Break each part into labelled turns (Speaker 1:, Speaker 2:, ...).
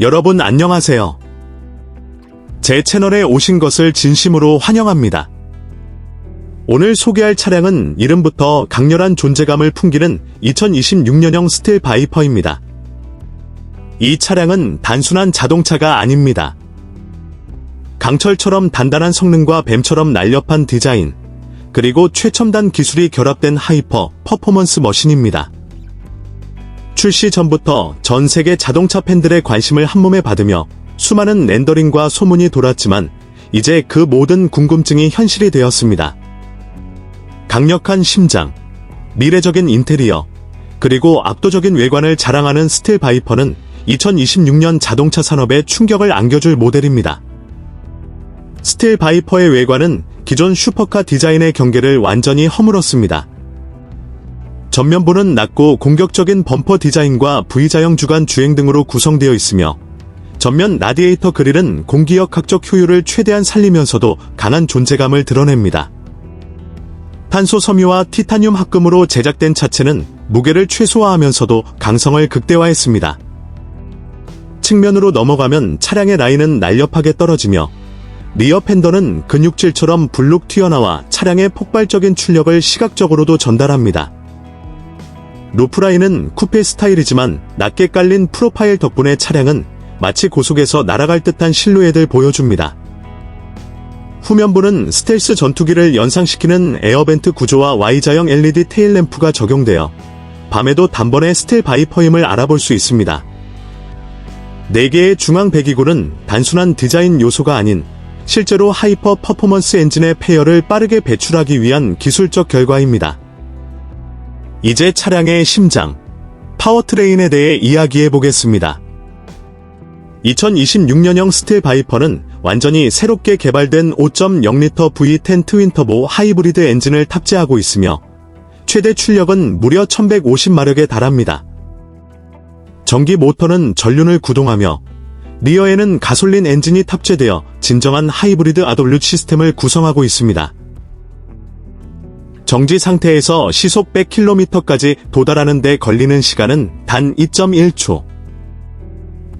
Speaker 1: 여러분 안녕하세요. 제 채널에 오신 것을 진심으로 환영합니다. 오늘 소개할 차량은 이름부터 강렬한 존재감을 풍기는 2026년형 스틸 바이퍼입니다. 이 차량은 단순한 자동차가 아닙니다. 강철처럼 단단한 성능과 뱀처럼 날렵한 디자인, 그리고 최첨단 기술이 결합된 하이퍼 퍼포먼스 머신입니다. 출시 전부터 전 세계 자동차 팬들의 관심을 한몸에 받으며 수많은 렌더링과 소문이 돌았지만 이제 그 모든 궁금증이 현실이 되었습니다. 강력한 심장, 미래적인 인테리어, 그리고 압도적인 외관을 자랑하는 스틸 바이퍼는 2026년 자동차 산업에 충격을 안겨줄 모델입니다. 스틸 바이퍼의 외관은 기존 슈퍼카 디자인의 경계를 완전히 허물었습니다. 전면부는 낮고 공격적인 범퍼 디자인과 V자형 주간 주행 등으로 구성되어 있으며 전면 라디에이터 그릴은 공기역학적 효율을 최대한 살리면서도 강한 존재감을 드러냅니다. 탄소 섬유와 티타늄 합금으로 제작된 차체는 무게를 최소화하면서도 강성을 극대화했습니다. 측면으로 넘어가면 차량의 라인은 날렵하게 떨어지며 리어 팬더는 근육질처럼 불룩 튀어나와 차량의 폭발적인 출력을 시각적으로도 전달합니다. 루프라인은 쿠페 스타일이지만 낮게 깔린 프로파일 덕분에 차량은 마치 고속에서 날아갈 듯한 실루엣을 보여줍니다. 후면부는 스텔스 전투기를 연상시키는 에어벤트 구조와 Y자형 LED 테일램프가 적용되어 밤에도 단번에 스틸 바이퍼임을 알아볼 수 있습니다. 4개의 중앙 배기구는 단순한 디자인 요소가 아닌 실제로 하이퍼 퍼포먼스 엔진의 폐열을 빠르게 배출하기 위한 기술적 결과입니다. 이제 차량의 심장, 파워트레인에 대해 이야기해 보겠습니다. 2026년형 스틸 바이퍼는 완전히 새롭게 개발된 5.0L V10 트윈터보 하이브리드 엔진을 탑재하고 있으며 최대 출력은 무려 1150마력에 달합니다. 전기 모터는 전륜을 구동하며 리어에는 가솔린 엔진이 탑재되어 진정한 하이브리드 아돌류 시스템을 구성하고 있습니다. 정지 상태에서 시속 100km까지 도달하는 데 걸리는 시간은 단 2.1초.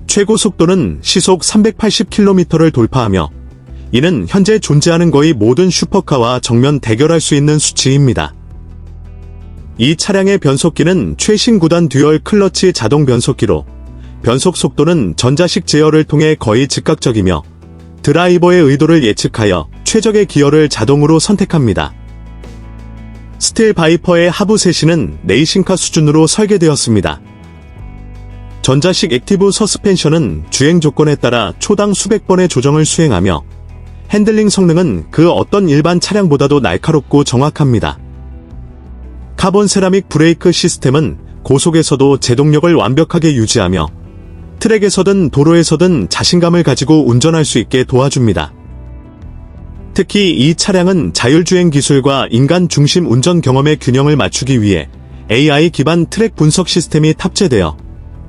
Speaker 1: 최고 속도는 시속 380km를 돌파하며 이는 현재 존재하는 거의 모든 슈퍼카와 정면 대결할 수 있는 수치입니다. 이 차량의 변속기는 최신 구단 듀얼 클러치 자동 변속기로 변속 속도는 전자식 제어를 통해 거의 즉각적이며 드라이버의 의도를 예측하여 최적의 기어를 자동으로 선택합니다. 스틸 바이퍼의 하부 세신은 레이싱카 수준으로 설계되었습니다. 전자식 액티브 서스펜션은 주행 조건에 따라 초당 수백 번의 조정을 수행하며 핸들링 성능은 그 어떤 일반 차량보다도 날카롭고 정확합니다. 카본 세라믹 브레이크 시스템은 고속에서도 제동력을 완벽하게 유지하며 트랙에서든 도로에서든 자신감을 가지고 운전할 수 있게 도와줍니다. 특히 이 차량은 자율주행 기술과 인간 중심 운전 경험의 균형을 맞추기 위해 AI 기반 트랙 분석 시스템이 탑재되어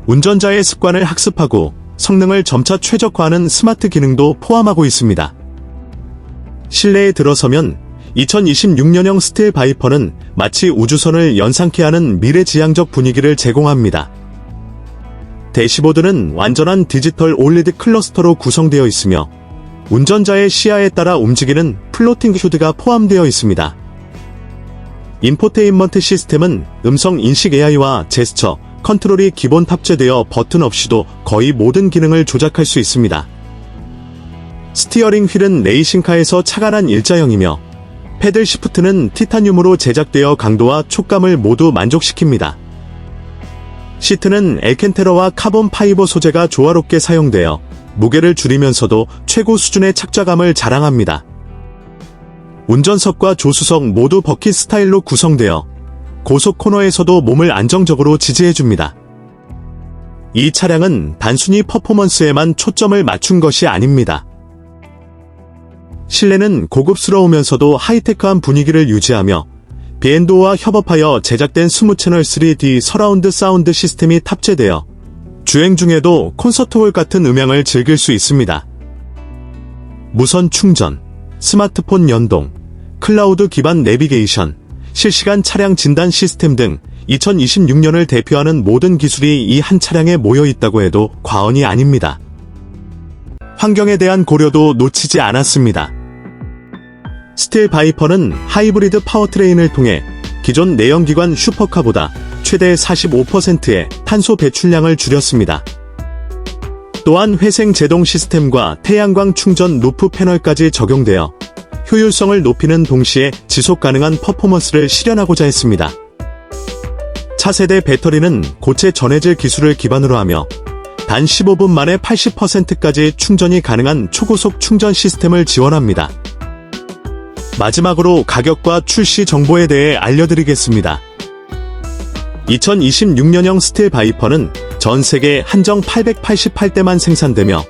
Speaker 1: 운전자의 습관을 학습하고 성능을 점차 최적화하는 스마트 기능도 포함하고 있습니다. 실내에 들어서면 2026년형 스틸 바이퍼는 마치 우주선을 연상케 하는 미래지향적 분위기를 제공합니다. 대시보드는 완전한 디지털 올리드 클러스터로 구성되어 있으며 운전자의 시야에 따라 움직이는 플로팅 휴드가 포함되어 있습니다. 인포테인먼트 시스템은 음성 인식 AI와 제스처, 컨트롤이 기본 탑재되어 버튼 없이도 거의 모든 기능을 조작할 수 있습니다. 스티어링 휠은 레이싱카에서 차가란 일자형이며 패들 시프트는 티타늄으로 제작되어 강도와 촉감을 모두 만족시킵니다. 시트는 엘켄테러와 카본 파이버 소재가 조화롭게 사용되어 무게를 줄이면서도 최고 수준의 착좌감을 자랑합니다. 운전석과 조수석 모두 버킷 스타일로 구성되어 고속 코너에서도 몸을 안정적으로 지지해줍니다. 이 차량은 단순히 퍼포먼스에만 초점을 맞춘 것이 아닙니다. 실내는 고급스러우면서도 하이테크한 분위기를 유지하며 비엔도와 협업하여 제작된 20채널 3D 서라운드 사운드 시스템이 탑재되어 주행 중에도 콘서트홀 같은 음향을 즐길 수 있습니다. 무선 충전, 스마트폰 연동, 클라우드 기반 내비게이션, 실시간 차량 진단 시스템 등 2026년을 대표하는 모든 기술이 이 한 차량에 모여 있다고 해도 과언이 아닙니다. 환경에 대한 고려도 놓치지 않았습니다. 스틸 바이퍼는 하이브리드 파워트레인을 통해 기존 내연기관 슈퍼카보다 최대 45%의 탄소 배출량을 줄였습니다. 또한 회생 제동 시스템과 태양광 충전 루프 패널까지 적용되어 효율성을 높이는 동시에 지속 가능한 퍼포먼스를 실현하고자 했습니다. 차세대 배터리는 고체 전해질 기술을 기반으로 하며 단 15분 만에 80%까지 충전이 가능한 초고속 충전 시스템을 지원합니다. 마지막으로 가격과 출시 정보에 대해 알려드리겠습니다. 2026년형 스틸 바이퍼는 전 세계 한정 888대만 생산되며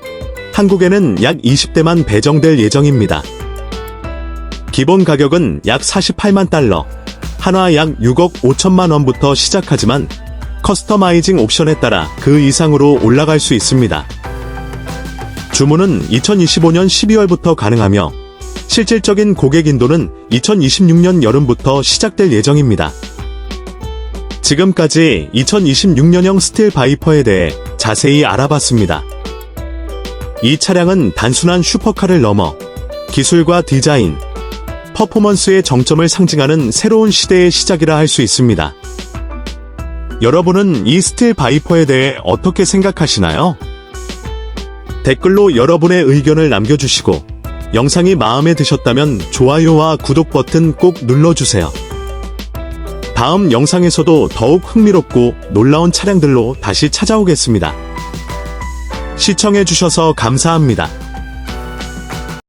Speaker 1: 한국에는 약 20대만 배정될 예정입니다. 기본 가격은 약 48만 달러, 한화 약 6억 5천만 원부터 시작하지만 커스터마이징 옵션에 따라 그 이상으로 올라갈 수 있습니다. 주문은 2025년 12월부터 가능하며 실질적인 고객 인도는 2026년 여름부터 시작될 예정입니다. 지금까지 2026년형 스틸 바이퍼에 대해 자세히 알아봤습니다. 이 차량은 단순한 슈퍼카를 넘어 기술과 디자인, 퍼포먼스의 정점을 상징하는 새로운 시대의 시작이라 할 수 있습니다. 여러분은 이 스틸 바이퍼에 대해 어떻게 생각하시나요? 댓글로 여러분의 의견을 남겨주시고 영상이 마음에 드셨다면 좋아요와 구독 버튼 꼭 눌러주세요. 다음 영상에서도 더욱 흥미롭고 놀라운 차량들로 다시 찾아오겠습니다. 시청해주셔서 감사합니다.